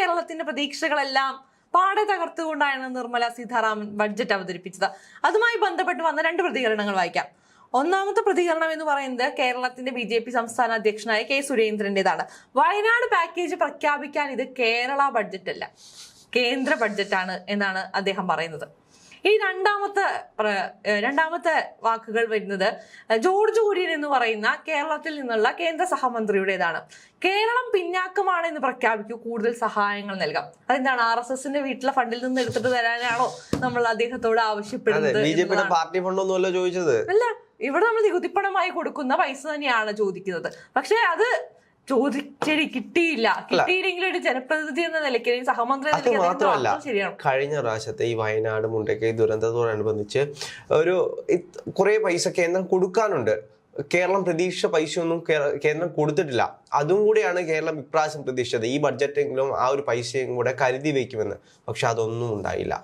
കേരളത്തിന്റെ പ്രതീക്ഷകളെല്ലാം പാടെ തകർത്തുകൊണ്ടാണ് നിർമ്മല സീതാരാമൻ ബഡ്ജറ്റ് അവതരിപ്പിച്ചത്. അതുമായി ബന്ധപ്പെട്ട് വന്ന രണ്ട് പ്രതികരണങ്ങൾ വായിക്കാം. ഒന്നാമത്തെ പ്രതികരണം എന്ന് പറയുന്നത് കേരളത്തിന്റെ ബി ജെ പി സംസ്ഥാന അധ്യക്ഷനായ കെ സുരേന്ദ്രന്റേതാണ്. വയനാട് പാക്കേജ് പ്രഖ്യാപിക്കാൻ ഇത് കേരള ബഡ്ജറ്റ് അല്ല. കേന്ദ്ര ബഡ്ജറ്റാണ് എന്നാണ് അദ്ദേഹം പറയുന്നത്. ഈ രണ്ടാമത്തെ രണ്ടാമത്തെ വാക്കുകൾ വരുന്നത് ജോർജ് കുര്യൻ എന്ന് പറയുന്ന കേരളത്തിൽ നിന്നുള്ള കേന്ദ്ര സഹമന്ത്രിയുടേതാണ്. കേരളം പിന്നാക്കമാണ് എന്ന് പ്രഖ്യാപിക്കൂ കൂടുതൽ സഹായങ്ങൾ നൽകാം. അതെന്താണ് ആർ എസ് എസിന്റെ വീട്ടിലെ ഫണ്ടിൽ നിന്ന് എടുത്തിട്ട് തരാനാണോ നമ്മൾ അദ്ദേഹത്തോട് ആവശ്യപ്പെടുന്നത്. പാർട്ടി ഫണ്ടൊന്നുമല്ല ചോദിച്ചത്. അല്ല ഇവിടെ നമ്മൾ നികുതിപ്പണമായി കൊടുക്കുന്ന പൈസ തന്നെയാണ് ചോദിക്കുന്നത്. പക്ഷെ അത് ചോദിച്ചടി കിട്ടിയില്ല. കിട്ടിയില്ലെങ്കിൽ ഒരു ജനപ്രതിനിധി എന്ന നിലയ്ക്ക് സഹമന്ത്രി അത് മാത്രമല്ല കഴിഞ്ഞ പ്രാവശ്യത്തെ ഈ വയനാട് മുണ്ടക്കൈ ദുരന്തത്തോടനുബന്ധിച്ച് ഒരു കുറെ പൈസ കേന്ദ്രം കൊടുക്കാനുണ്ട്. കേരളം പ്രതീക്ഷിച്ച പൈസ ഒന്നും കേന്ദ്രം കൊടുത്തിട്ടില്ല. അതും കൂടെയാണ് കേരളം ഇപ്രാവശ്യം പ്രതീക്ഷിച്ചത്. ഈ ബഡ്ജറ്റെങ്കിലും ആ ഒരു പൈസയും കൂടെ കരുതി വെക്കുമെന്ന് പക്ഷെ അതൊന്നും ഉണ്ടായില്ല.